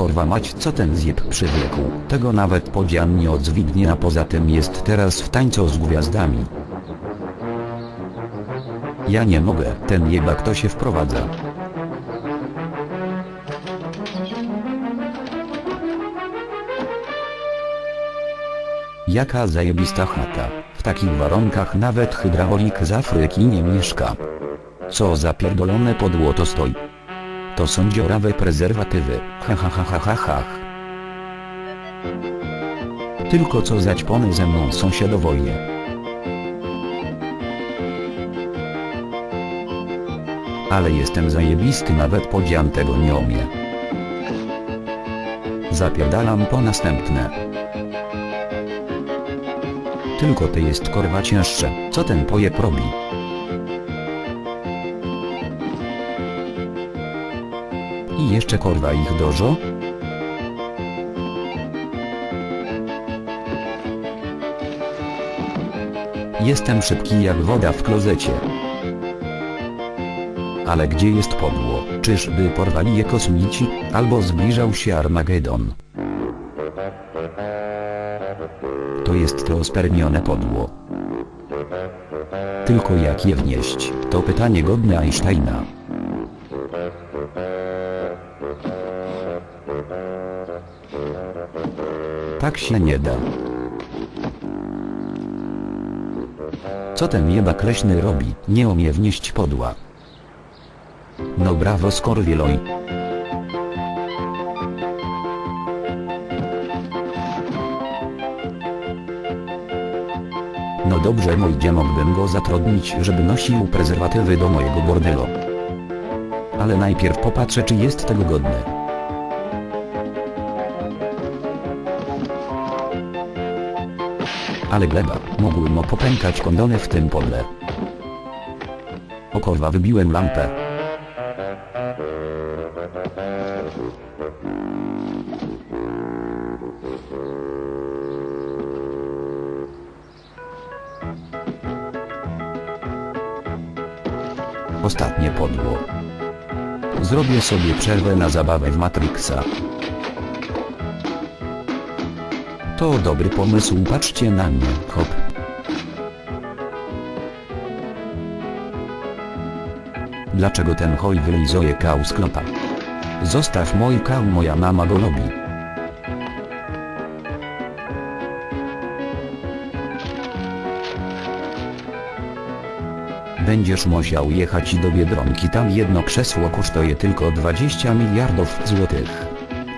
korwa mać co ten zjeb przywlekł, tego nawet podzian nie odzwignie a poza tym jest teraz w tańcu z gwiazdami. Ja nie mogę, ten jebak to się wprowadza. Jaka zajebista chata. W takich warunkach nawet hydraulik z Afryki nie mieszka. Co za pierdolone podło to stoi. To są dziurawe prezerwatywy. Ha. Tylko co zaćpony ze mną sąsiadowoje. Ale jestem zajebisty nawet podzian tego nie umie. Zapierdalam po następne. Tylko ty jest korwa cięższe, co ten pojeb robi? Jeszcze korwa ich dożo? Jestem szybki jak woda w klozecie. Ale gdzie jest podło? Czyżby porwali je kosmici, albo zbliżał się Armagedon? To jest to spermione podło. Tylko jak je wnieść, to pytanie godne Einsteina. Tak się nie da. Co ten jebak leśny robi? Nie umie wnieść podła. No brawo skorwieloj. No dobrze mojdzie mógłbym go zatrudnić, żeby nosił prezerwatywy do mojego bordelu. Ale najpierw popatrzę czy jest tego godny. Ale gleba, mogły mu popękać kondony w tym podle. O korwa wybiłem lampę. Ostatnie podło. Zrobię sobie przerwę na zabawę w Matrixa. To dobry pomysł, patrzcie na mnie, hop. Dlaczego ten hoj wylizuje kał z klopa? Zostaw mój kał, moja mama go lubi. Będziesz musiał jechać do Biedronki, tam jedno krzesło kosztuje tylko 20 miliardów złotych.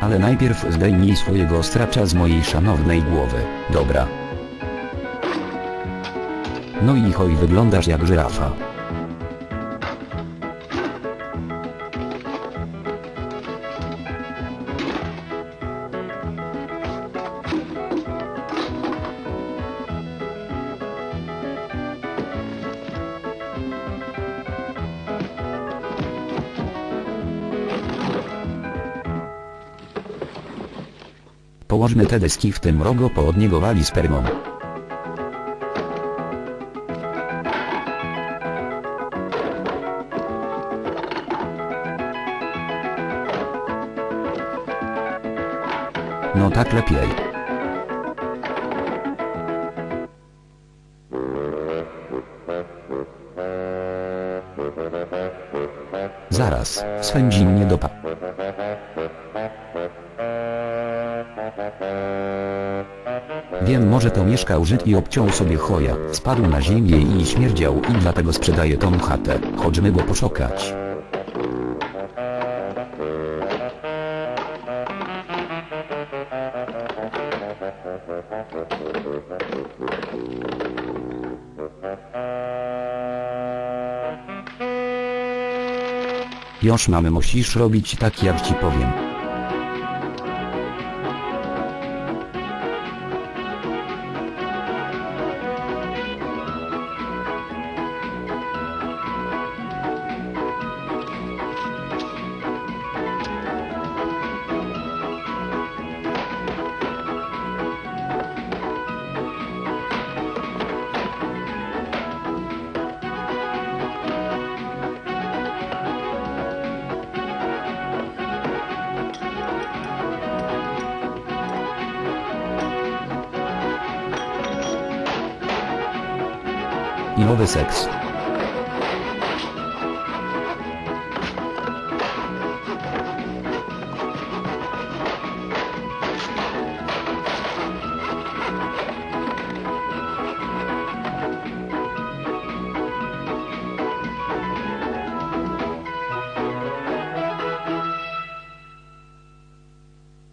Ale najpierw zdejmij swojego stracza z mojej szanownej głowy, dobra? No i hoj wyglądasz jak żyrafa. Położmy te deski w tym rogu po od niego wali spermą. No tak lepiej. Zaraz, swędzi mnie do Wiem może to mieszkał Żyd i obciął sobie choja, spadł na ziemię i śmierdział i dlatego sprzedaje tą chatę, chodźmy go poszukać. Już mamy musisz robić tak jak ci powiem. Nowy seks.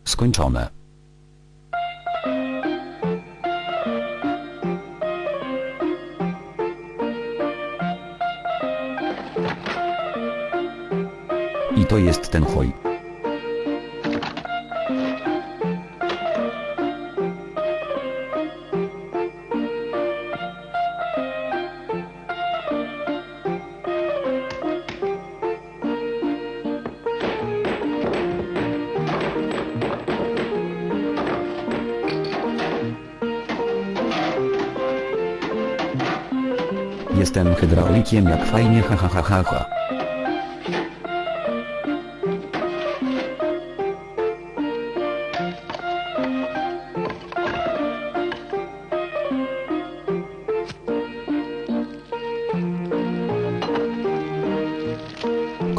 Skończone. To jest ten hoj. Jestem hydraulikiem jak fajnie ha ha ha ha ha.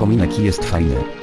Kominek jest fajny.